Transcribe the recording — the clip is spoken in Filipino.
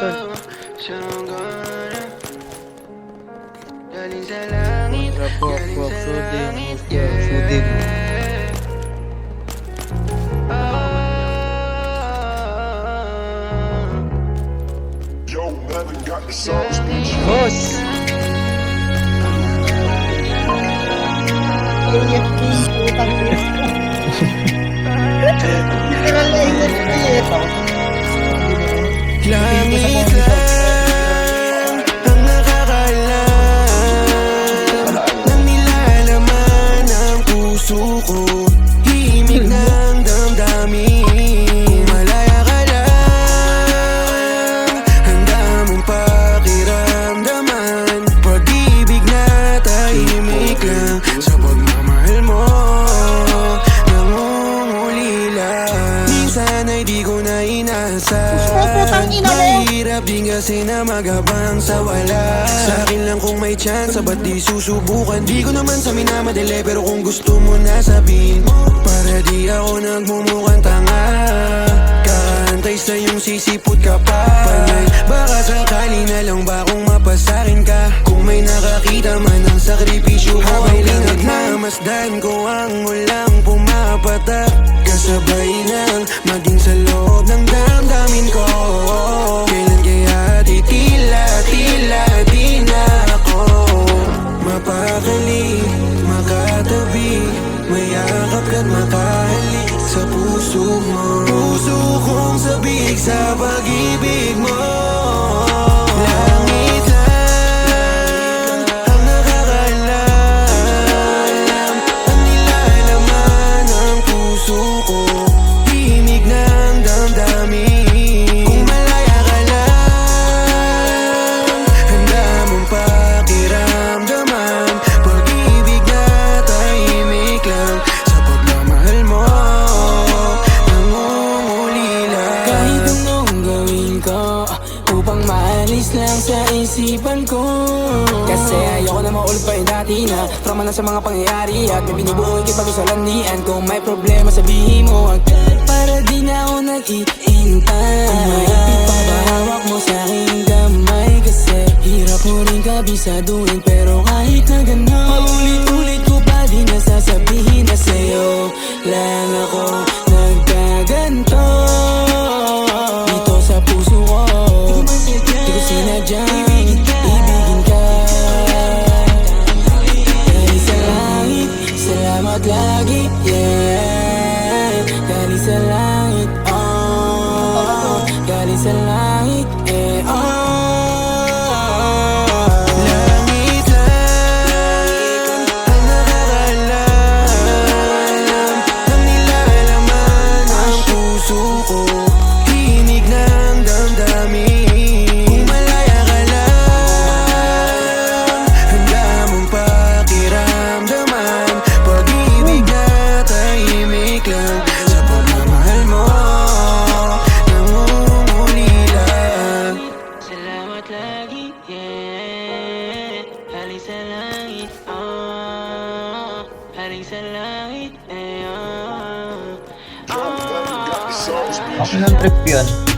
tol. Galing sa langit, Wak, wak, galing wak, sa shooting, langit, wak, wak, shooting. Yo, Langit lang ang nakakaalam Nang nilalaman ang puso ko Himig ng Mahirap din kasi na magabang sa wala. Sa akin lang kung may chance, ba't di susubukan? Di ko naman sa minamadali pero kung gusto mo na sabihin Para di ako nagmumukhang tanga. Kakantay sa iyong sisipot ka pa. Panay, baka sakali na lang ba kung mapasakin ka? Kung may nakakita man ang sakripisyo ko Habang pinagmamasdan ko ang ulang pumapatak Kasabay lang maging Mayakap ka't makahalik sa puso mo. Puso kong sabik sa pag-ibig mo maalis lang sa isipan ko. Kasi ayoko na maulit pa yung dati na. Trauma na sa mga pangyayari At may binubuhay kita sa landian. Kung may problema sabihin mo agad Para di na ako nag-iintay Kung maipit pa ba hawak mo sa aking kamay Kasi hirap mo rin kabisaduhin. Pero kahit na gano'n Paulit-ulit ko pa di na sasabihin na sa'yo Lang ako Galing sa langit, oh. Galing sa Sa langit, Melon got the sauce, bitch. Ako ng trip yun.